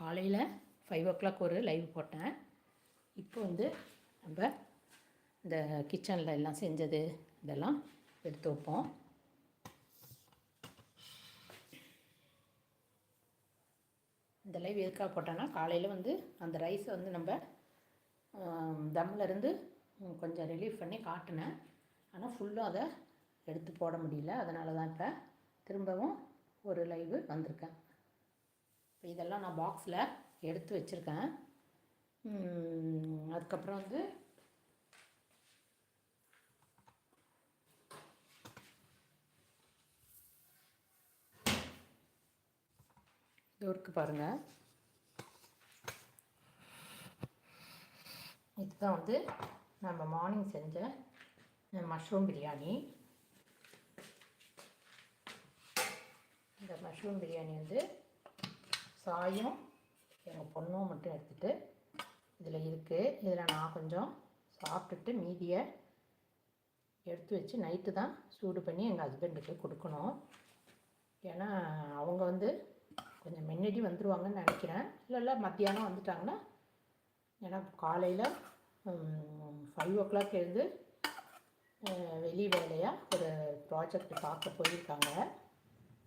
காலையில் five o'clock ஒரு live போட்டேன். இப்போ வந்து நம்ம இந்த கிச்சனில் எல்லாம் செஞ்சது இதெல்லாம் எடுத்து வைப்போம். இந்த லைவ் எதுக்காக போட்டோன்னா காலையில் வந்து அந்த ரைஸை வந்து நம்ம தம்மில் இருந்து கொஞ்சம் ரிலீஃப் பண்ணி காட்டினேன். ஆனால் ஃபுல்லும் அதை எடுத்து போட முடியல. அதனால தான் இப்போ திரும்பவும் ஒரு லைவு வந்திருக்கேன். இப்போ இதெல்லாம் நான் பாக்ஸில் எடுத்து வச்சுருக்கேன். அதுக்கப்புறம் வந்து இது இருக்கு பாருங்கள் இதுதான் வந்து நம்ம மார்னிங் செஞ்ச மஷ்ரூம் பிரியாணி இந்த மஷ்ரூம் பிரியாணி வந்து சாயம் எங்கள் பொண்ணும் மட்டும் எடுத்துகிட்டு இதில் இருக்குது இதில் நான் கொஞ்சம் சாப்பிட்டுட்டு மீதியை எடுத்து வச்சு நைட்டு தான் சூடு பண்ணி எங்கள் ஹஸ்பண்டுக்கு கொடுக்கணும். ஏன்னா அவங்க வந்து கொஞ்சம் முன்னாடி வந்துடுவாங்கன்னு நினைக்கிறேன். இல்லை இல்லை மத்தியானம் வந்துட்டாங்கன்னா ஏன்னா காலையில் ஃபைவ் ஓ கிளாக் எழுந்து வெளி வேலையாக ஒரு ப்ராஜெக்ட் பார்க்க போயிருக்காங்க.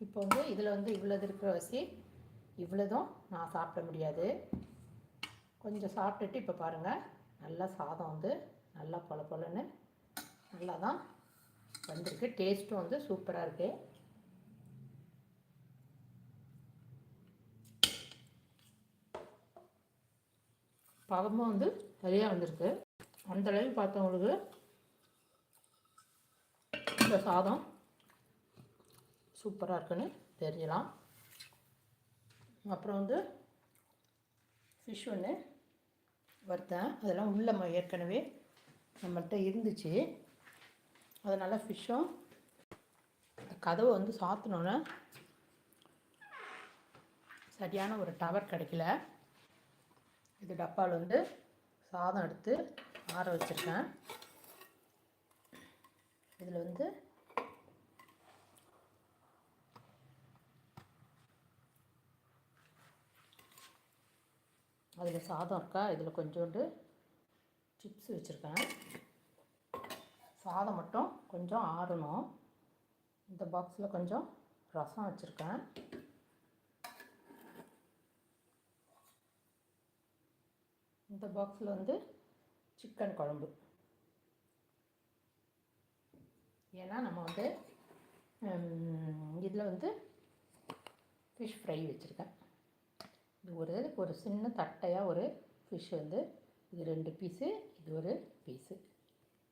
இப்போ வந்து இதில் வந்து இவ்வளோது இருக்கிற வசி இவ்வளோதும் நான் சாப்பிட முடியாது. கொஞ்சம் சாப்பிட்டுட்டு இப்போ பாருங்கள் நல்லா சாதம் வந்து நல்லா பொல பொலன்னு நல்லா தான் வந்திருக்கு. டேஸ்ட்டும் வந்து சூப்பராக இருக்குது பதமும் வந்து சரியாக வந்திருக்கு. அந்த அளவு பார்த்தவங்களுக்கு இந்த சாதம் சூப்பராக இருக்குன்னு தெரியலாம் அப்புறம் வந்து ஃபிஷ் ஒன்று வறுத்தேன் அதெல்லாம் உள்ள ஏற்கனவே நம்மள்கிட்ட இருந்துச்சு. அதனால் ஃபிஷ்ஷும் கதவை வந்து சாத்தினோன்னே சரியான ஒரு டவர் கிடைக்கல. இது டப்பாவில் வந்து சாதம் எடுத்து ஆற வச்சுருக்கேன். இதில் வந்து அதில் சாதம் இருக்கா? இதில் கொஞ்சோண்டு சிப்ஸ் வச்சுருக்கேன். சாதம் மட்டும் கொஞ்சம் ஆறணும். இந்த பாக்ஸில் கொஞ்சம் ரசம் வச்சுருக்கேன். இந்த பாக்ஸில் வந்து சிக்கன் குழம்பு. ஏன்னா நம்ம வந்து இதில் வந்து ஃபிஷ் ஃப்ரை வச்சுருக்கேன். இது ஒரு ஒரு சின்ன தட்டையாக ஒரு ஃபிஷ் வந்து இது ரெண்டு பீஸு இது ஒரு பீஸு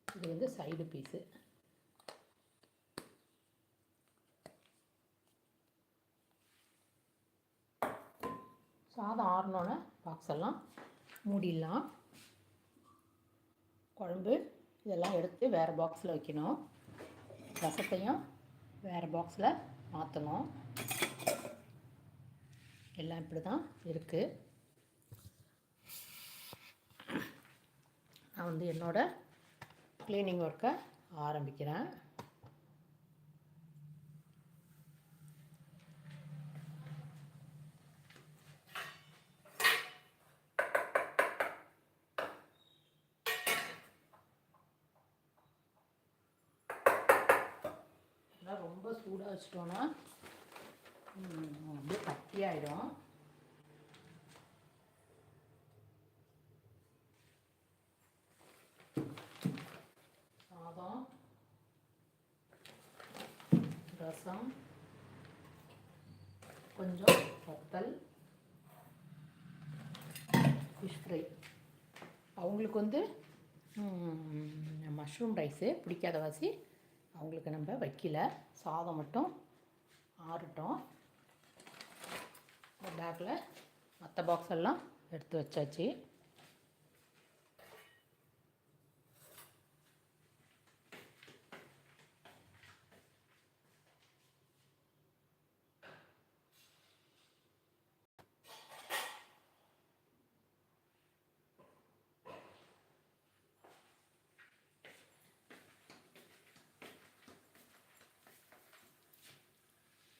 இது வந்து சைடு பீஸு சாதம் ஆறினோன்னே பாக்ஸ் எல்லாம் மூடிடலாம். குழம்பு இதெல்லாம் எடுத்து வேறு பாக்ஸில் வைக்கணும். ரசத்தையும் வேறு பாக்ஸில் மாற்றணும் எல்லாம் இப்படி தான் இருக்குது நான் வந்து என்னோடய க்ளீனிங் ஒர்க்கை ஆரம்பிக்கிறேன். ரொம்ப சூடாக வச்சிட்டோன்னா அப்படியே கட்டியாயிடும் சாதம் ரசம் கொஞ்சம் வத்தல் ஃபிஷ் ஃப்ரை அவங்களுக்கு வந்து மஷ்ரூம் ரைஸு பிடிக்காத வாசி அவங்களுக்கு நம்ம வைக்கல சாதம் மட்டும் ஆறட்டும் பேக்கில் மற்ற பாக்ஸ் எல்லாம் எடுத்து வச்சாச்சு.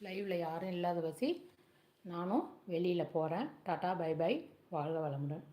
லைவில் யாரும் இல்லாத வசி நானும் வெளியில் போகிறேன் டாட்டா பை பை. வாழ்க வளமுடன்.